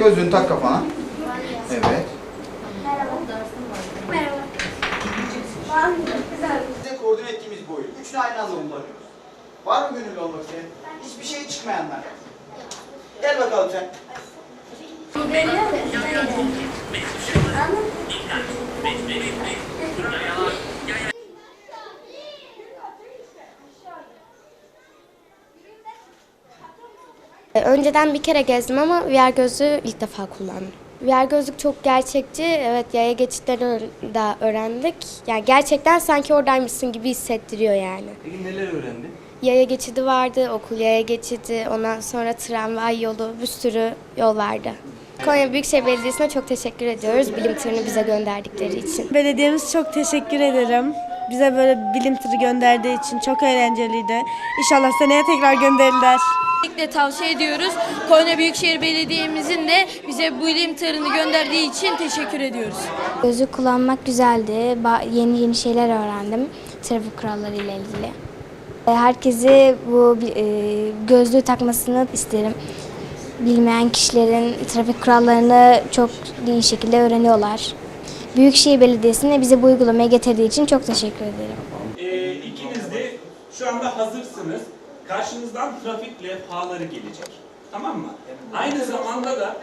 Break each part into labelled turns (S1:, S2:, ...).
S1: Gözlüğünü tak kafana. Evet. Size koordine ettiğimiz boyu. Üçünü aynı anda kullanıyoruz. Var mı gönüllü olmak isteyen? Hiçbir şey çıkmayanlar. Gel bakalım sen.
S2: E, Önceden bir kere gezdim ama VR gözlüğü ilk defa kullandım. VR gözlük çok gerçekçi. Evet yaya geçitleri ö- da öğrendik. Yani gerçekten sanki oradaymışsın gibi hissettiriyor yani.
S3: Peki neler öğrendin?
S2: Yaya geçidi vardı, okul yaya geçidi, ondan sonra tramvay yolu, bir sürü yol vardı. Konya Büyükşehir Belediyesi'ne çok teşekkür ediyoruz bilim turunu bize gönderdikleri için.
S4: Belediyemiz çok teşekkür ederim. Bize böyle bilim turu gönderdiği için çok eğlenceliydi. İnşallah seneye tekrar gönderirler.
S5: Kesinlikle tavsiye ediyoruz. Konya Büyükşehir Belediye'mizin de bize bu ilim tırını gönderdiği için teşekkür ediyoruz.
S2: Gözlük kullanmak güzeldi. Ba- Yeni yeni şeyler öğrendim trafik kuralları ile ilgili. E, Herkesi bu e, gözlüğü takmasını isterim. Bilmeyen kişilerin trafik kurallarını çok iyi şekilde öğreniyorlar. Büyükşehir Belediyesi'ne bize bu uygulamayı getirdiği için çok teşekkür ederim.
S6: Ee, ikiniz de şu anda hazırsınız. Karşınızdan trafik levhaları gelecek. Tamam mı? Aynı zamanda da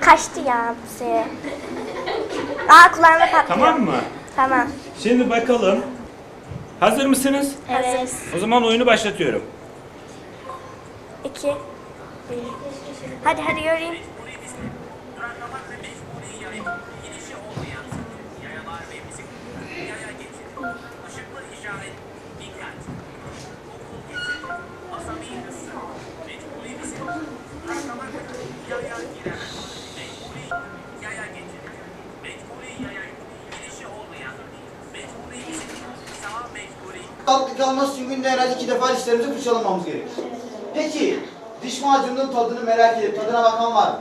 S2: Kaçtı ya bu sefer. Aa kulağına patlıyor.
S6: tamam mı?
S2: Tamam.
S6: Şimdi bakalım. Hazır mısınız?
S2: Evet.
S6: O zaman oyunu başlatıyorum.
S2: İki. Hadi hadi göreyim.
S1: Tatlı kalması için günde en az iki defa dişlerimizi fırçalamamız gerekir. Peki, diş macununun tadını merak edip tadına bakan var mı?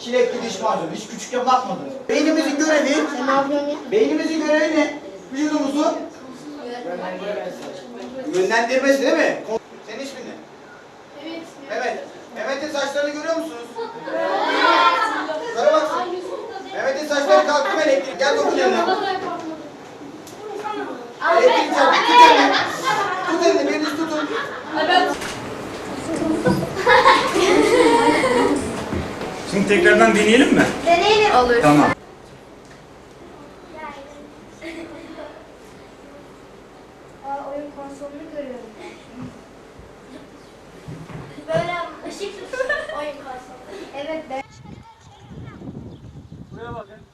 S1: Çilekli diş macunu, hiç küçükken bakmadınız. Beynimizin görevi, beynimizin görevi ne? Vücudumuzu yönlendirmesi değil mi? Senin ismin ne? Evet. Mehmet. Mehmet'in saçlarını görüyor musunuz? Yukarı baksın. Mehmet'in saçları kalktı mı elektrik? Gel dokun yanına.
S6: tekrardan deneyelim mi?
S2: Deneyelim. Olur.
S6: Tamam.
S2: Oyun konsolunu görüyorum. Böyle ışık oyun konsolu. Evet ben. Buraya bakın.